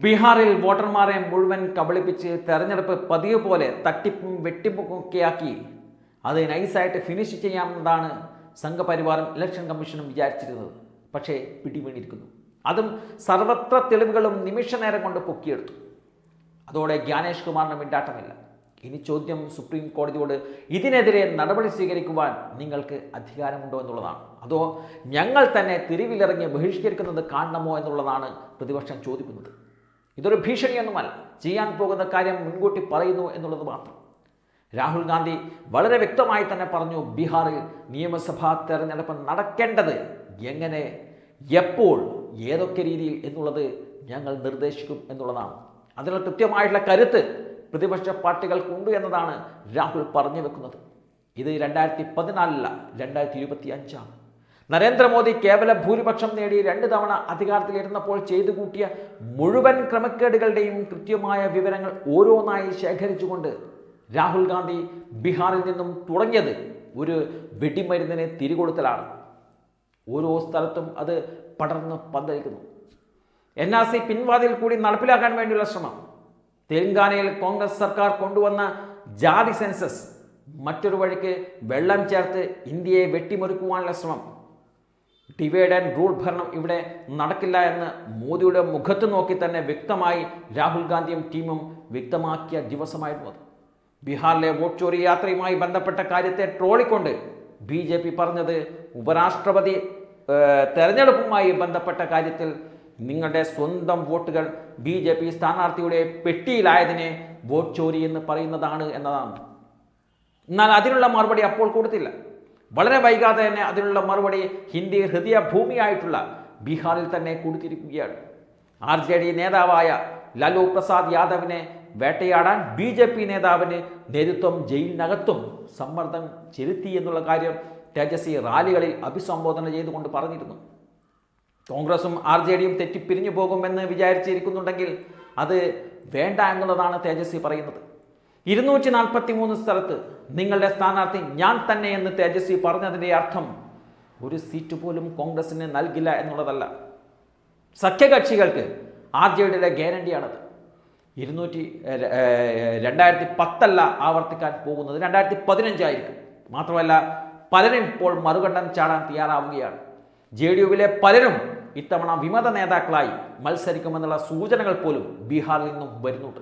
ബീഹാറിൽ വോട്ടർമാരെ മുഴുവൻ കബളിപ്പിച്ച് തെരഞ്ഞെടുപ്പ് പതിവ് പോലെ തട്ടിപ്പും വെട്ടിപ്പൊക്കെയാക്കി അത് നൈസായിട്ട് ഫിനിഷ് ചെയ്യാമെന്നതാണ് സംഘപരിവാറും ഇലക്ഷൻ കമ്മീഷനും വിചാരിച്ചിരുന്നത്. പക്ഷേ പിടിവീണിരിക്കുന്നു. അതും സർവത്ര തെളിവുകളും നിമിഷ നേരം കൊണ്ട് പൊക്കിയെടുത്തു. അതോടെ ജ്ഞാനേഷ് കുമാറിന് മിണ്ടാട്ടമില്ല. ഇനി ചോദ്യം സുപ്രീം കോടതിയോട് ഇതിനെതിരെ നടപടി സ്വീകരിക്കുവാൻ നിങ്ങൾക്ക് അധികാരമുണ്ടോ എന്നുള്ളതാണ്. അതോ ഞങ്ങൾ തന്നെ തെരുവിലിറങ്ങി ബഹിഷ്കരിക്കുന്നത് കാണണമോ എന്നുള്ളതാണ് പ്രതിപക്ഷം ചോദിക്കുന്നത്. ഇതൊരു ഭീഷണിയൊന്നുമല്ല. ചെയ്യാൻ പോകുന്ന കാര്യം മുൻകൂട്ടി പറയുന്നു എന്നുള്ളത് മാത്രം. രാഹുൽ ഗാന്ധി വളരെ വ്യക്തമായി തന്നെ പറഞ്ഞു ബീഹാറിൽ നിയമസഭാ തെരഞ്ഞെടുപ്പ് നടക്കേണ്ടത് എങ്ങനെ എപ്പോൾ ഏതൊക്കെ രീതിയിൽ എന്നുള്ളത് ഞങ്ങൾ നിർദ്ദേശിക്കും എന്നുള്ളതാണ്. അതിനുള്ള കൃത്യമായിട്ടുള്ള കരുത്ത് പ്രതിപക്ഷ പാർട്ടികൾക്കുണ്ട് എന്നതാണ് രാഹുൽ പറഞ്ഞു വെക്കുന്നത്. ഇത് രണ്ടായിരത്തി പതിനാലില്ല രണ്ടായിരത്തി ഇരുപത്തി അഞ്ചാണ് നരേന്ദ്രമോദി കേവല ഭൂരിപക്ഷം നേടി രണ്ട് തവണ അധികാരത്തിലിരുന്നപ്പോൾ ചെയ്തു കൂട്ടിയ മുഴുവൻ ക്രമക്കേടുകളുടെയും കൃത്യമായ വിവരങ്ങൾ ഓരോന്നായി ശേഖരിച്ചുകൊണ്ട് രാഹുൽ ഗാന്ധി ബീഹാറിൽ നിന്നും തുടങ്ങിയത് ഒരു വെടിമരുന്നിനെ തിരികൊടുത്തലാണ് ഓരോ സ്ഥലത്തും അത് പടർന്ന് പന്തലിക്കുന്നു. എൻ ആർ സി പിൻവാതിൽ കൂടി നടപ്പിലാക്കാൻ വേണ്ടിയുള്ള ശ്രമം. തെലങ്കാനയിൽ കോൺഗ്രസ് സർക്കാർ കൊണ്ടുവന്ന ജാതി സെൻസസ്. മറ്റൊരു വഴിക്ക് വെള്ളം ചേർത്ത് ഇന്ത്യയെ വെട്ടിമുറുക്കുവാനുള്ള ശ്രമം. ഡിവൈഡ് ആൻഡ് റൂൾ ഭരണം ഇവിടെ നടക്കില്ല എന്ന് മോദിയുടെ മുഖത്ത് നോക്കി തന്നെ വ്യക്തമായി രാഹുൽ ഗാന്ധിയും ടീമും വ്യക്തമാക്കിയ ദിവസമായിരുന്നു അത്. ബീഹാറിലെ വോട്ട് ചോറി യാത്രയുമായി ബന്ധപ്പെട്ട കാര്യത്തെ ട്രോളിക്കൊണ്ട് ബി ജെ പി പറഞ്ഞത് ഉപരാഷ്ട്രപതി തെരഞ്ഞെടുപ്പുമായി ബന്ധപ്പെട്ട കാര്യത്തിൽ നിങ്ങളുടെ സ്വന്തം വോട്ടുകൾ ബി ജെ പി സ്ഥാനാർത്ഥിയുടെ പെട്ടിയിലായതിനെ വോട്ട് ചോരി എന്ന് പറയുന്നതാണ് എന്നതാണ്. എന്നാൽ അതിനുള്ള മറുപടി അപ്പോൾ കൊടുത്തില്ല. വളരെ വൈകാതെ തന്നെ അതിനുള്ള മറുപടി ഹിന്ദി ഹൃദയഭൂമിയായിട്ടുള്ള ബീഹാറിൽ തന്നെ കൊടുത്തിരിക്കുകയാണ്. ആർ ജെ ഡി നേതാവായ ലാലു പ്രസാദ് യാദവിനെ വേട്ടയാടാൻ ബി ജെ പി നേതാവിന് നേതൃത്വം ജയിലിനകത്തും സമ്മർദ്ദം ചെലുത്തി എന്നുള്ള കാര്യം തേജസ്വി റാലികളിൽ അഭിസംബോധന ചെയ്തുകൊണ്ട് പറഞ്ഞിരുന്നു. കോൺഗ്രസും ആർ ജെ ഡിയും തെറ്റിപ്പിരിഞ്ഞു പോകുമെന്ന് വിചാരിച്ചിരിക്കുന്നുണ്ടെങ്കിൽ അത് വേണ്ട എന്നുള്ളതാണ് തേജസ്വി പറയുന്നത്. ഇരുന്നൂറ്റി നാൽപ്പത്തി മൂന്ന് സ്ഥലത്ത് നിങ്ങളുടെ സ്ഥാനാർത്ഥി ഞാൻ തന്നെ എന്ന് തേജസ്വി പറഞ്ഞതിന്റെ അർത്ഥം ഒരു സീറ്റ് പോലും കോൺഗ്രസിന് നൽകില്ല എന്നുള്ളതല്ല. സഖ്യകക്ഷികൾക്ക് ആർ ജെ ഡിയുടെ ഗ്യാരണ്ടിയാണത് ഇരുന്നൂറ്റി രണ്ടായിരത്തി പത്തല്ല ആവർത്തിക്കാൻ പോകുന്നത്. രണ്ടായിരത്തി പതിനഞ്ചായിരിക്കും മാത്രമല്ല പലരും ഇപ്പോൾ മറുകണ്ഠം ചാടാൻ തയ്യാറാവുകയാണ്. ജെ ഡി യുവിലെ പലരും ഇത്തവണ വിമത നേതാക്കളായി മത്സരിക്കുമെന്നുള്ള സൂചനകൾ പോലും ബീഹാറിൽ നിന്നും വരുന്നുണ്ട്.